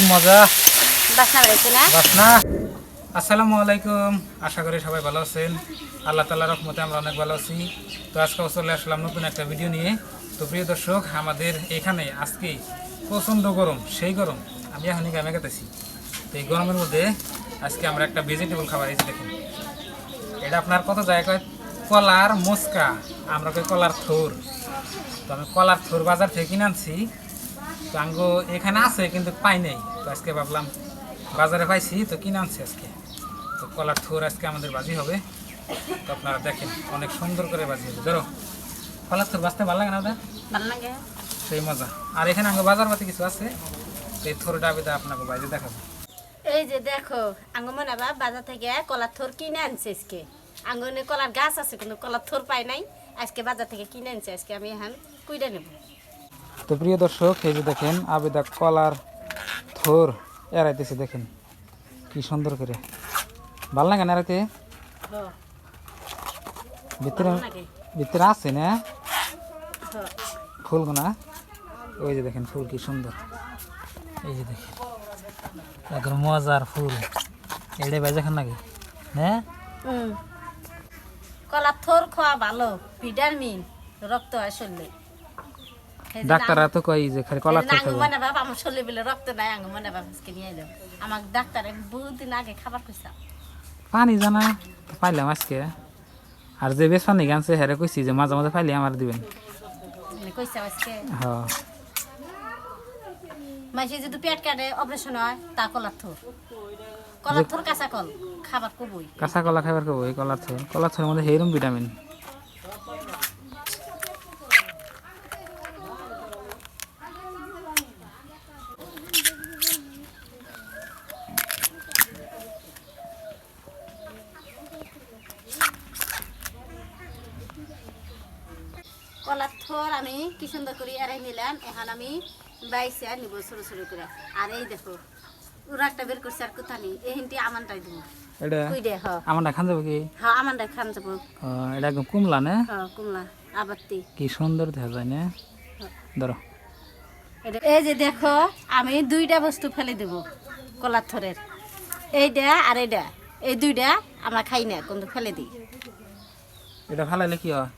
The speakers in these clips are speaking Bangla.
কি মজা? বাসনা আসসালামু আলাইকুম। আশা করি সবাই ভালো আছেন। আল্লাহ তাল্লাহ রহমতে আমরা অনেক ভালো আছি। তো আজকে চলে আসলাম নতুন একটা ভিডিও নিয়ে। তো প্রিয় দর্শক আমাদের এখানে আজকে প্রচণ্ড গরম সেই গরম আমি এখন গামে গেতেছি। তো এই গরমের মধ্যে আজকে আমরা একটা ভেজিটেবল খাবার এসে দেখুন। এটা আপনার কত জায়গায় কলার মস্কা। আমরা কলার থোর। তো আমি কলার থোর বাজার থেকে কিনে আনছি। তো আঙ্গো এখানে আছে কিন্তু পাই নাই। তো আজকে ভাবলাম বাজারে পাইছি তো কিনে আনছি আজকে। তো কলার থোর আজকে আমাদের বাজি হবে। তো আপনারা দেখেন অনেক সুন্দর করে বাজি হবে। ধরো কলার থোর বাজতে ভালো লাগে না ওদের ভালো লাগে। সেই মজা। আর এখানে আঙ্গো বাজার পাতি কিছু আছে? এই থোরটা আমি আপনাকে বাজে দেখাবো। এই যে দেখো আঙ্গমন আবার বাজার থেকে কলার থোর কিনে আনছে আজকে। আঙ্গনে কলার গাছ আছে কিন্তু কলার থোর পাই নাই। আজকে বাজার থেকে কিনে আনছে আজকে আমি এখন কুইডা নেব। তো প্রিয় দর্শক এই যে দেখেন আবেদা কলার থোর এড়াইতেছে দেখেন কি সুন্দর করে। ভালো লাগে না এড়াইতে? ভিতরে ভিতরে আছে না। ফুলগুনা ওই যে দেখেন ফুল কি সুন্দর। এই যে দেখেন একদম মজার ফুল। এড়ে বাজে খান নাকি? হ্যাঁ। কলার থোর খাওয়া ভালো ভিটামিন রক্ত হয় যে ডাক্তাররা তো কই যে খালি কলার থোর খাবে আঙ্গমনে বাবা আমার শরীরে বলে রক্ত নাই আঙ্গমনে বাবা আজকে নিয়ে যাও আমার ডাক্তার বহুত দিন আগে খাবার কইসা পানি জানা পাইলাম আজকে। আর যে বেশ পানি গানছে হেরে কইছি যে মাঝে মাঝে পাইলে আমার দিবেন। মানে কইসা আজকে। হ্যাঁ মাসে যদি পেট কাটে অপারেশন হয় তা কলার থোর। কলার থোর কাঁচা কল খাবার কবই। কাঁচা কলা খাবার খাব এই কলার থোর। কলার থোরের মধ্যে সেইরকম ভিটামিন। কলার থোর আমি কি সুন্দর করে এড়াই নিলাম এখন আমি বাইসে নিব ছোট ছোট করে। আর এই দেখো ওরা একটা বের করছে আর কোথা নেই এই হিন্দি আমানটাই দিব। এটা কুই হ। আমার খান যাব কি? হ্যাঁ আমানটাই খান যাব। ও, এটা একদম কুমলা না? হ্যাঁ কুমলা আবাত্তি। কি সুন্দর দেখা যায় না? ধরো। এই যে দেখো আমি দুইটা বস্তু ফেলে দেব কলার থরের। এইটা আর এইটা এই দুইটা আমরা খাই না কিন্তু ফেলে দিই। এটা ফালাইলে কি হয়?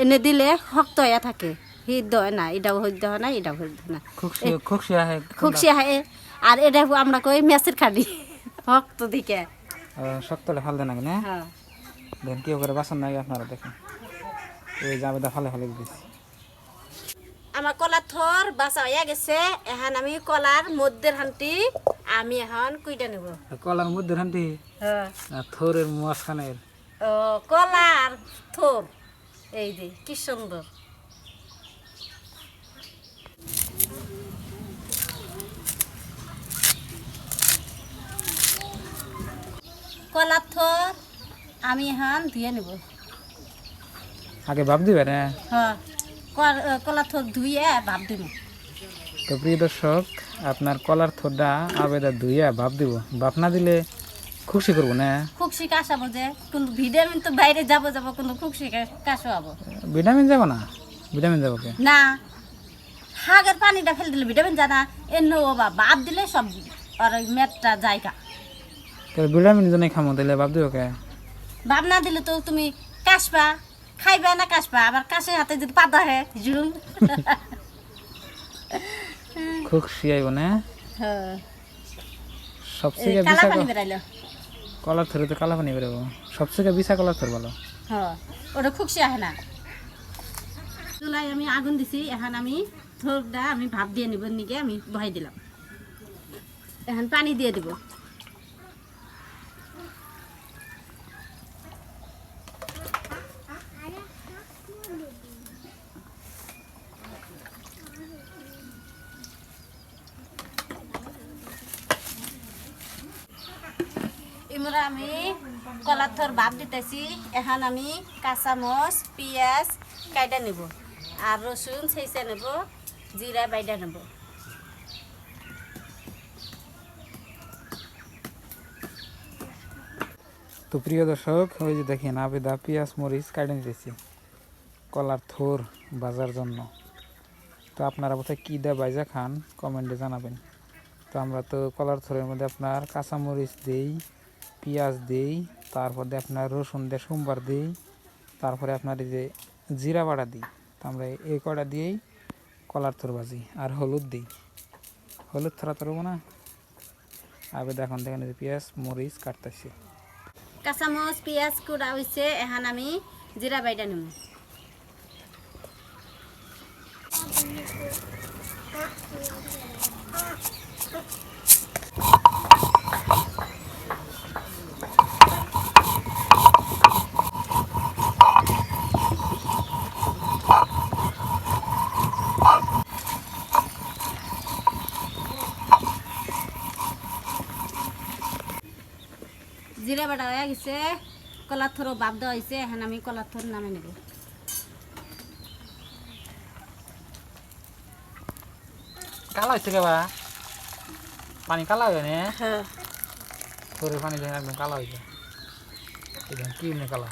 এনে দিলে শক্ত হয়ে থাকে। হৃদ হয় না এটাও হইতে হয় না এটাও হইতে হয় না। খুকসি আহে আর এটা আমরা কই মেসের খাডি শক্ত দিকে। শক্তলে ফাল দেন না? হ্যাঁ। দেখেন কি করে বাসন নাই আপনারা দেখেন। এই যাবে দা ফালে ফালে দিছি আমার কলার থর বাসা হইয়া গেছে এখন আমি কলার মধ্যের হান্টি আমি এখন কুইটা নেব। কলার মধ্যে হান্টি হ্যাঁ। থোরের মাঝখানের ও কলার থোর। এই যে কি সুন্দর। কলার থোর আমি এখন ধুয়ে নেব। আগে ভাব দিবে না? হ্যাঁ কল- কলার থোর ধুয়ে ভাব দিব। তো প্রিয় দর্শক আপনার কলার থোরটা আবেদা ধুইয়া ভাব দিব। ভাব না দিলে খুশি করব না? খুকসি কাশাবো যে কিন্তু ভিটামিন তো বাইরে যাব যাব কিন্তু খুকসি কাশাবো। ভিটামিন যাব না? ভিটামিন যাব কে? না। হাগের পানিটা ফেলে দিলে ভিটামিন জানা এন্ন ও বা বাদ দিলে সব আর ওই মেটটা জায়গা তাহলে ভিটামিন জন্য খামো তাহলে ভাব দিব কে? ভাব না দিলে তো তুমি কাশবা। খাইবা না কাশবা আবার কাশে হাতে যদি পাতা হে জুল খুশি আইব না? হ্যাঁ। সবথেকে কালা পানি বেড়াইলো কলার থরে তো কালা পানি বেরোবো। সবথেকে বিশা কলার থর ভালো হ্যাঁ ওটা খুকসি আহে না। চুলাই আমি আগুন দিছি, এখন আমি থোকটা আমি ভাপ দিয়ে নিব নিকে আমি বহাই দিলাম। এখন পানি দিয়ে দিব। আমি কলার থর ভাপ দিতেছি। এখন আমি কাঁচামচ পিঁয়াজ কাইটা নেব আর রসুন ছেঁচা নেব, জিরা বাইটা নেব। তো প্রিয় দর্শক, ওই যে দেখেন আবেদা, পেঁয়াজ, মরিচ কাটে নিতেছি কলার থোর বাজার জন্য। তো আপনারা বোধহয় কী দেয় বাইজা খান, কমেন্টে জানাবেন। তো আমরা তো কলার থরের মধ্যে আপনার কাঁচামরিচ দিই পেঁয়াজ দিই তারপর দিয়ে আপনার রসুন দিয়ে সোমবার দিই তারপরে আপনার এই যে জিরা বাটা দিই। তো আমরা এই কটা দিয়েই কলার থর ভাজি আর হলুদ দিই। হলুদ ছাড়া তরবো না। আবে দেখুন দেখেন এই যে পেঁয়াজ মরিচ কাটতেছি। কাঁচামচ পেঁয়াজ কুড়া হয়েছে এখন আমি জিরা বাইটা নিব। জিরা বাটা হয়ে গেছে কলার থরও বাপ দেওয়া হয়েছে এখন আমি কলার থর নামে নেব কালা কেবা? পানি কালা হয়ে নে? থরের পানি দেখেন একদম কালা হয়েছে কি নে কালা?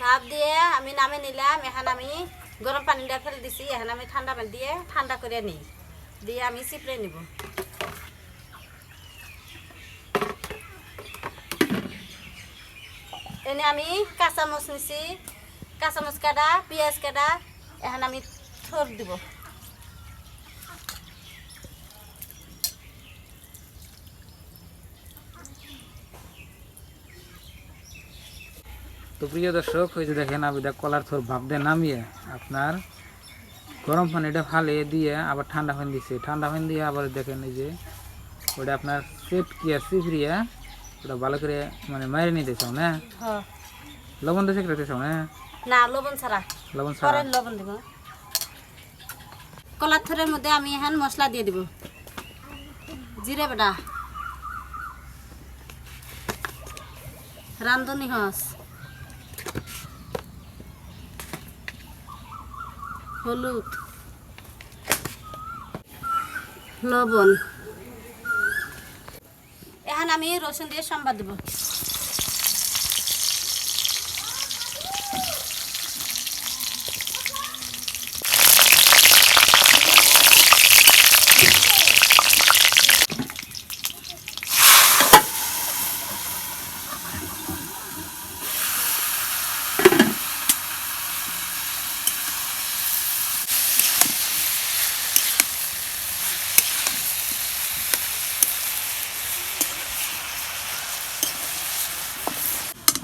ভাপ দিয়ে আমি নামে নিলাম এখন আমি গরম পানিটা ফেলে দিছি এখন আমি ঠান্ডা পানি দিয়ে ঠান্ডা করে নিই দিয়ে আমি চিপড়ে নিব। এনে আমি কাঁচামচ নিছি কাঁচামচ কাটা, পেঁয়াজ কাটা, এখন আমি থর দিব। তো প্রিয় দর্শক, ওই যে দেখেন আবিদা কলার থর দিয়ে নামিয়ে আপনার গরম পানিটা ফালে দিয়ে আবার ঠান্ডা পানি দিছে। ঠান্ডা পানি দিয়ে আবার দেখেন এই যে ওটা আপনার সেট কিয়া সিফরিয়া ওটা ভালো করে মানে মারি নিয়ে দিয়েছ না? হ্যাঁ। লবণ দিয়ে রেখেছ না? না লবণ ছাড়া। লবণ ছাড়া। লবণ দিব। কলার থরের মধ্যে আমি এখন মশলা দিয়ে দিব। জিরে বেটা। রান্ধনি হস হলুদ। লবণ। এখন আমি রসুন দিয়ে সম্বাদ দেবো।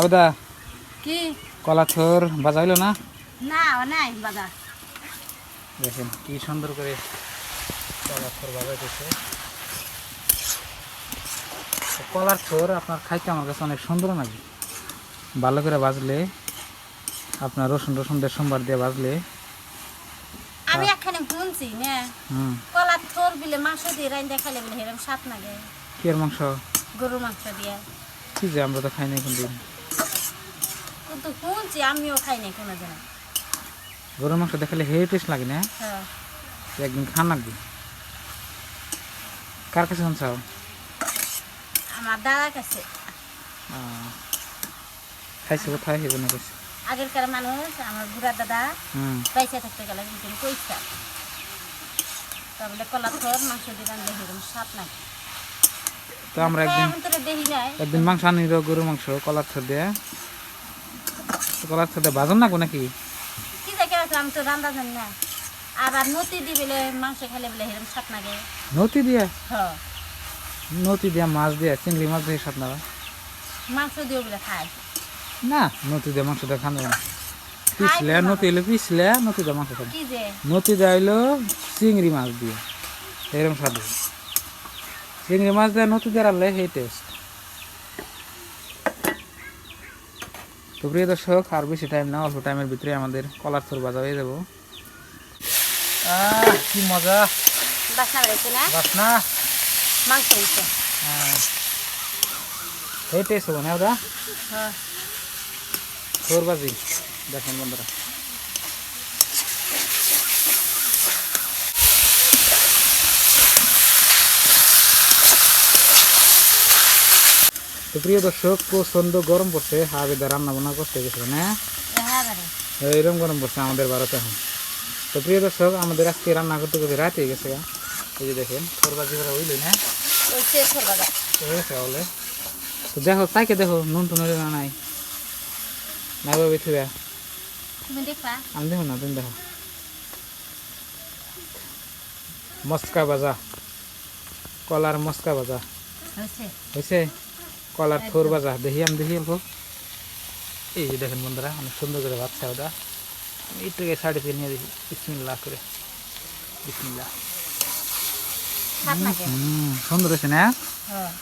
আবিদা কি? কলা থর বাজা হইল না? না নাই বাদা দেখেন কি সুন্দর করে কলার থর বাজাইতেছে। কলার থর আপনার খাইতে আমার কাছে অনেক সুন্দর লাগে। ভালো করে বাজলে আপনার রসুন রসুন দিয়ে সোমবার দিয়ে বাজলে। আমি একখানে শুনছি না। হুম। কলার থর বিলে মাংস দিয়ে রাইন দেখালে বলে হেরম স্বাদ লাগে। কি মাংস? গরুর মাংস দিয়ে। কি যে আমরা তো খাই নাই কোনদিন কিন্তু শুনছি আমিও খাই নাই কোনো দিন গরুর মাংস দেখালে হে টেস্ট লাগে না? হ্যাঁ। একদিন খান লাগবে কার কাছে শুনছাও আমার দাদা কাছে। খাইছে কোথায়? সেই জন্য কইছে। আগেরকার মানুষ আমার বুড়া দাদা পয়সা থাকতে গেলে কিন্তু পয়সা তারপরে কলার থর মাংস রান্না হেরম স্বাদ লাগে তো আমরা একদিন দেখি নাই। একদিন মাংস আনিল গরুর মাংস কলার থর দিয়ে। তো কলার থর বাজন না নাকি? কি দেখে আমি তো রান্না জানি না। আবার নতি দি বেলে মাংস খেলে বলে হেরম স্বাদ লাগে নতি দিয়া? হ্যাঁ নতি দিয়া মাছ দিয়া চিংড়ি মাছ দিয়ে সাত না মাংস দিও বলে খায়। না নতি দিয়ে মাংস দিয়ে খান না। পিছলে নতি এলো পিছলে নতি দিয়ে মাংস খাবে কি যে? নতি দেওয়া হইল চিংড়ি মাছ দিয়ে চিংড়ি মাছ দিয়ে নতি দিয়ে রাখলে সেই টেস্ট তো প্রিয় দর্শক আর বেশি টাইম না অল্প টাইমের ভিতরে আমাদের কলার থর বাজা হয়ে যাব। কি মজা। বাসনা মাংস হ্যাঁ। এই টেস্ট হব না ওটা হ্যাঁ। থর বাজি দেখেন বন্ধুরা। তো প্রিয় দর্শক প্রচণ্ড গরম পড়ছে। হাবিদা রান্না বান্না করতে গেছিল না? হ্যাঁ বারে গরম পড়ছে আমাদের ভারতে এখন। তো প্রিয় দর্শক আমাদের আজকে রান্না করতে করতে রাত হয়ে গেছে। এই যে দেখেন খরবাজি করে হইলই না? তো দেখো তাইকে দেখো নুন টুন হইল না নাই? নাই বাবু থুয়া আমি দেখো না তুমি দেখো। মস্কা বাজা কলার মস্কা বাজা হয়েছে? কলার থোর বাজা দেখি আমি দেখি অল্প এই যে দেখেন বন্ধুরা অনেক সুন্দর করে ভাবছে ওটা। একটু সাড়ে তিন নিয়ে দেখি বিসমিল্লাহ করে। হুম সুন্দর হয়েছে না? হ্যাঁ।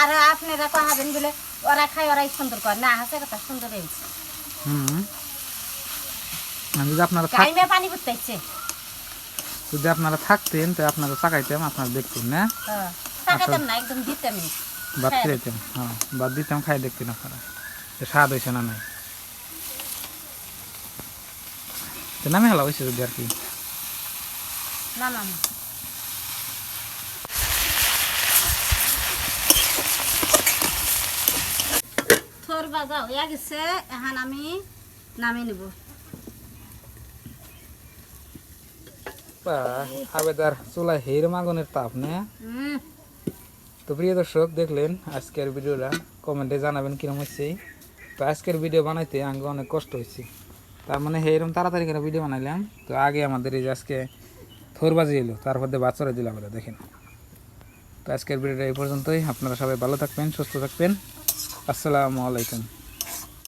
আর আপনারা কহাবেন বলে ওরা খায় ওরাই সুন্দর করে। না হাসা কথা সুন্দর হয়েছে। হুম। যদি আপনারা টাইমে পানি ফুটতেছে যদি আপনারা থাকতেন তো আপনারা চাকাইতাম আপনারা দেখতেন না? হ্যাঁ। না একদম ভাত হ্যাঁ। হ্যাঁ ভাত দিতাম খাই দেখতেন আপনারা যে স্বাদ হয়েছে না নাই। নামে হেলা হয়েছে যদি আর কি? না না না। বাজা হইয়া গেছে এখন আমি নামিয়ে নিব। আবেদার চুলা হের মাগনের তাপ না। তো প্রিয় দর্শক, দেখলেন আজকের ভিডিওটা। কমেন্টে জানাবেন কিরম হচ্ছে তো আজকের ভিডিও বানাইতে আগে অনেক কষ্ট হয়েছি। তার মানে এইরকম তাড়াতাড়ি করে ভিডিও বানাইলাম। তো আগে আমাদের এই যে আজকে থোর বাজি এলো তারপর দিয়ে বাচ্চারা দিলাম আমরা, দেখেন। তো আজকের ভিডিওটা এই পর্যন্তই। আপনারা সবাই ভালো থাকবেন, সুস্থ থাকবেন। আসসালামু আলাইকুম।